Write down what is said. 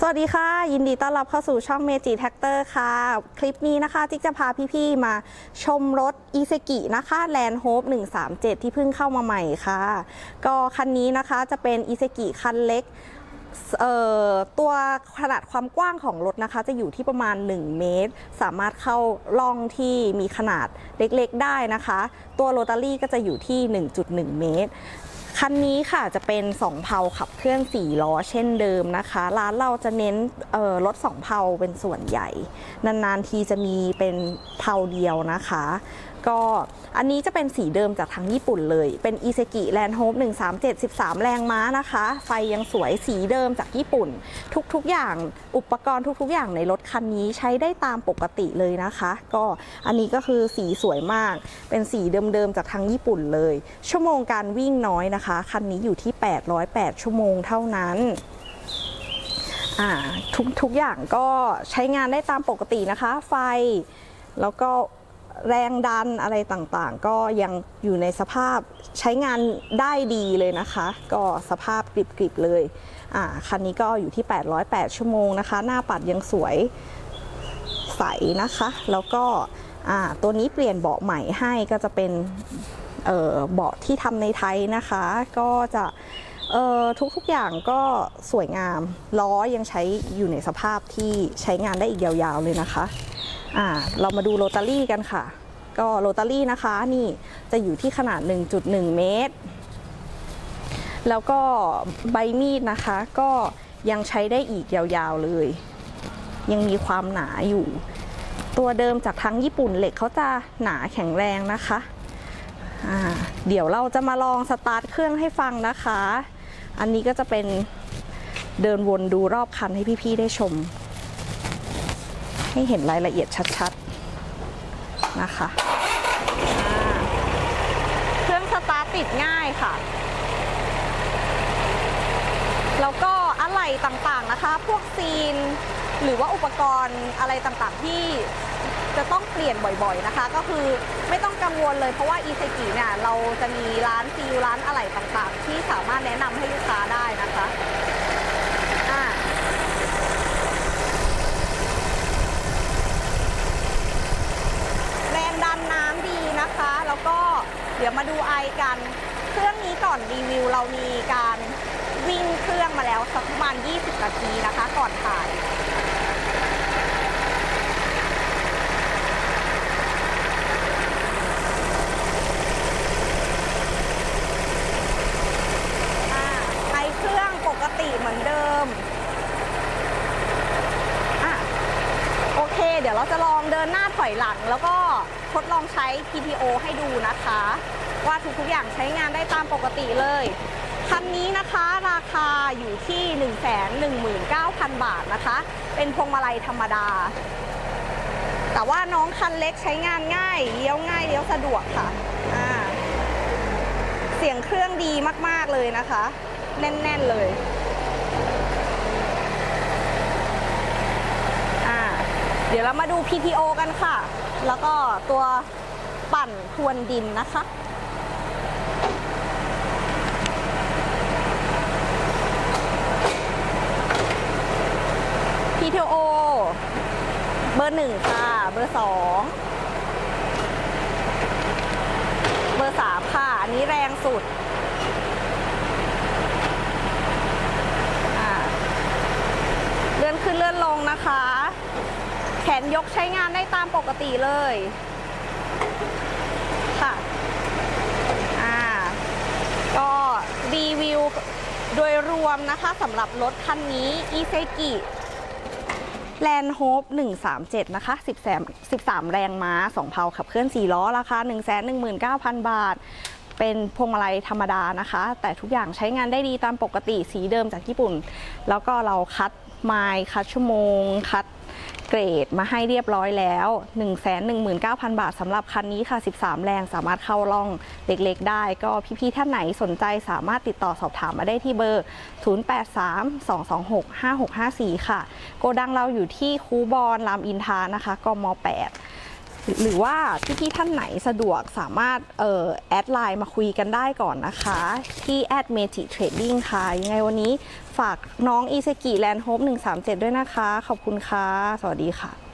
สวัสดีค่ะ ยินดีต้อนรับเข้าสู่ช่องเมจิแท็กเตอร์ค่ะ คลิปนี้นะคะ จิ๊กจะพาพี่ๆมาชมรถอีเซกินะคะแลนด์โฮป137 ที่เพิ่งเข้ามาใหม่ค่ะ ก็คันนี้นะคะจะเป็นอีเซกิคันเล็กตัวขนาดความกว้างของรถนะคะ จะอยู่ที่ประมาณ 1 เมตร สามารถเข้าล่องที่มีขนาดเล็กๆได้นะคะ ตัวโรตารี่ก็จะอยู่ที่ 1.1 เมตร คันนี้ค่ะจะเป็น 2 เพาขับเคลื่อน 4 ล้อเช่นเดิมนะคะ ร้านเราจะเน้นเอ่อรถ2 เพาเป็นส่วนใหญ่ นานๆทีจะมีเป็นเพาเดียวนะคะ ก็อันนี้จะเป็นสีเดิมจากทางญี่ปุ่นเลย เป็น i s e k i Land Hope 137 13 แรงม้านะคะ ไฟยังสวยสีเดิมจากญี่ปุ่น ทุกๆอย่างอุปกรณ์ทุกๆ อย่างในรถคันนี้ใช้ได้ตามปกติเลยนะคะ ก็อันนี้ก็คือสีสวยมาก เป็นสีเดิมๆจากทางญี่ปุ่นเลย ชั่วโมงการวิ่งน้อยนะคะ คันนี้อยู่ที่ 808 ชั่วโมงเท่านั้นทุกทุกอย่างก็ใช้งานได้ตามปกตินะคะ ไฟแล้วก็ แรงดันอะไรต่างๆ ก็ยังอยู่ในสภาพใช้งานได้ดีเลยนะคะ ก็สภาพกริบๆเลยอ่าคันนี้ก็อยู่ที่ 808 ชั่วโมงนะคะ หน้าปัดยังสวยใสนะคะ แล้วก็อ่าตัวนี้เปลี่ยนเบาะใหม่ให้ก็จะเป็นเอ่อเบาะที่ทำในไทยนะคะ ก็จะ เอ่อทุกๆอย่างก็สวยงาม ล้อยังใช้อยู่ในสภาพที่ใช้งานได้อีกยาวๆเลยนะคะอ่าเรามาดูโรตารี่กันค่ะ ก็โรตารี่นะคะนี่จะอยู่ที่ขนาด 1.1 เมตร แล้วก็ใบมีดนะคะ ก็ยังใช้ได้อีกยาวๆเลย ยังมีความหนาอยู่ ตัวเดิมจากทั้งญี่ปุ่นเหล็กเขาจะหนาแข็งแรงนะคะเดี๋ยวเราจะมาลองสตาร์ทเครื่องให้ฟังนะคะ อันนี้ก็จะเป็นเดินวนดูรอบคันให้พี่ๆได้ชม ให้เห็นรายละเอียดชัดๆนะคะเครื่องสตาร์ติดง่ายค่ะ แล้วก็อะไหล่ต่างๆนะคะ พวกซีน หรือว่าอุปกรณ์อะไรต่างๆที่ จะต้องเปลี่ยนบ่อยๆนะคะ ก็คือไม่ต้องกังวลเลยเพราะว่าอีเซกิเนี่ยเราจะมีร้านซีลร้านอะไหล่ต่างๆ ที่สามารถแนะนำให้ลูกค้าได้นะคะอ่าแรงดันน้ำดีนะคะ แล้วก็เดี๋ยวมาดูไอกัน เครื่องนี้ก่อนรีวิวเรามีการวิ่งเครื่องมาแล้วสักประมาณ 20 นาทีนะคะ ก่อนถ่าย อ่าไอเครื่องปกติเหมือนเดิม อะ โอเค เดี๋ยวเราจะลองเดินหน้าถอยหลัง แล้วก็ทดลองใช้ PTO ให้ดูนะคะ ว่าทุกๆอย่างใช้งานได้ตามปกติเลยคันนี้นะคะราคาอยู่ที่ 119,000 บาทนะคะ เป็นพวงมาลัยธรรมดา แต่ว่าน้องคันเล็กใช้งานง่ายเลี้ยวง่ายเลี้ยวสะดวกค่ะเสียงเครื่องดีมากๆเลยนะคะ แน่น ๆ เลย อ่า เดี๋ยวเรามาดู PTO กันค่ะ แล้วก็ตัวปั่นทวนดินนะคะ PTO เบอร์หนึ่งค่ะ เบอร์สองเบอร์สามค่ะ อันนี้แรงสุดเลื่อนขึ้นเลื่อนลงนะคะ ขนยกใช้งานได้ตามปกติเลยค่ะอ่าก็รีวิวโดยรวมนะคะสำหรับรถคันนี้ e s e k i Land Hope 137 นะคะ 13 13 แรงม้า 2 เพาขับเคลื่อน 4 ล้อ ราคา 119,000 บาท เป็นพวงมาลัยธรรมดานะคะ แต่ทุกอย่างใช้งานได้ดีตามปกติสีเดิมจากญี่ปุ่น แล้วก็เราคัดไมล์คัดชั่วโมง คัด เกรดมาให้เรียบร้อยแล้ว 119,000 บาทสำหรับคันนี้ค่ะ 13 แรงสามารถเข้าร่องเล็กๆ ได้ ก็พี่ๆ ท่านไหนสนใจสามารถติดต่อสอบถามมาได้ที่เบอร์ 0832265654 ค่ะ โกดังเราอยู่ที่คูบอนรามอินทานะคะกม8 หรือว่าพี่ๆท่านไหนสะดวกสามารถเอ่อแอดไลน์มาคุยกันได้ก่อนนะคะ ที่แอดเมจิเทรดดิ้งค่ะ ยังไงวันนี้ฝากน้องอีเซกิแลนด์โฮป137 ด้วยนะคะ ขอบคุณค่ะ สวัสดีค่ะ